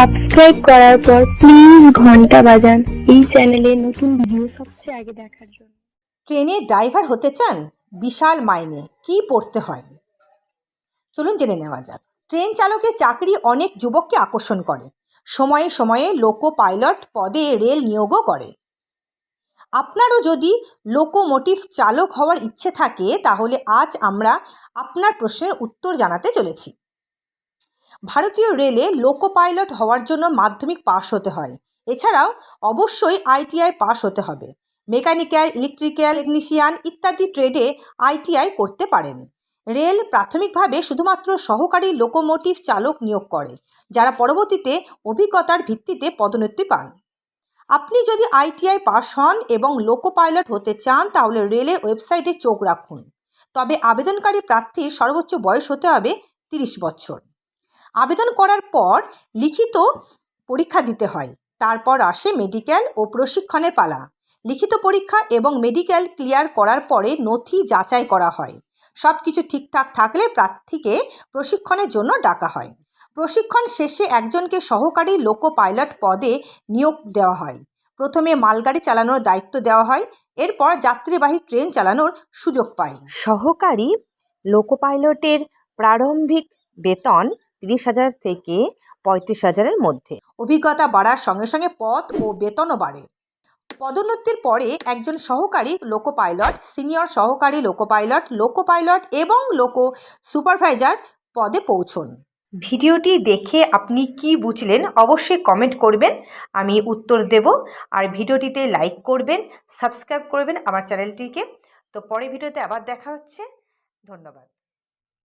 Subscribe করার পর please ঘণ্টা বাজান। এই চ্যানেলে নতুন ভিডিও সবচেয়ে আগে দেখার জন্য। ট্রেনে ড্রাইভার হতে চান বিশাল মাইনে, কি পড়তে হয়? চলুন জেনে নেওয়া যাক। ট্রেন চালকের চাকরি অনেক যুবককে আকর্ষণ করে। সময়ে সময়ে লোকো পাইলট পদে রেল নিয়োগও করে। আপনারও যদি লোকোমোটিভ চালক হওয়ার ইচ্ছে থাকে, তাহলে আজ আমরা আপনার প্রশ্নের উত্তর জানাতে চলেছি। ভারতীয় রেলে লোকো পাইলট হওয়ার জন্য মাধ্যমিক পাশ হতে হয়। এছাড়াও অবশ্যই আইটিআই পাশ হতে হবে। মেকানিক্যাল, ইলেকট্রিক্যাল, টেকনিশিয়ান ইত্যাদি ট্রেডে আইটিআই করতে পারেন। রেল প্রাথমিকভাবে শুধুমাত্র সহকারী লোকোমোটিভ চালক নিয়োগ করে, যারা পরবর্তীতে অভিজ্ঞতার ভিত্তিতে পদোন্নতি পান। আপনি যদি আইটিআই পাস হন এবং লোকো পাইলট হতে চান, তাহলে রেলের ওয়েবসাইটে চোখ রাখুন। তবে আবেদনকারী প্রার্থীর সর্বোচ্চ বয়স হতে হবে তিরিশ বছর। আবেদন করার পর লিখিত পরীক্ষা দিতে হয়। তারপর আসে মেডিকেল ও প্রশিক্ষণের পালা। লিখিত পরীক্ষা এবং মেডিকেল ক্লিয়ার করার পরে নথি যাচাই করা হয়। সব কিছু ঠিকঠাক থাকলে প্রার্থীকে প্রশিক্ষণের জন্য ডাকা হয়। প্রশিক্ষণ শেষে একজনকে সহকারী লোকো পাইলট পদে নিয়োগ দেওয়া হয়। প্রথমে মালগাড়ি চালানোর দায়িত্ব দেওয়া হয়। এরপর যাত্রীবাহী ট্রেন চালানোর সুযোগ পায়। সহকারী লোকো পাইলটের প্রারম্ভিক বেতন তিরিশ হাজার থেকে পঁয়ত্রিশ হাজারের মধ্যে। অভিজ্ঞতা বাড়ার সঙ্গে সঙ্গে পদ ও বেতনও বাড়ে। পদোন্নতির পরে একজন সহকারী লোকো পাইলট সিনিয়র সহকারী লোকো পাইলট লোকো পাইলট এবং লোকো সুপারভাইজার পদে পৌঁছন। ভিডিওটি দেখে আপনি কি বুঝলেন অবশ্যই কমেন্ট করবেন, আমি উত্তর দেব। আর ভিডিওটিতে লাইক করবেন, সাবস্ক্রাইব করবেন আমার চ্যানেলটিকে। তো পরে ভিডিওতে আবার দেখা হচ্ছে। ধন্যবাদ।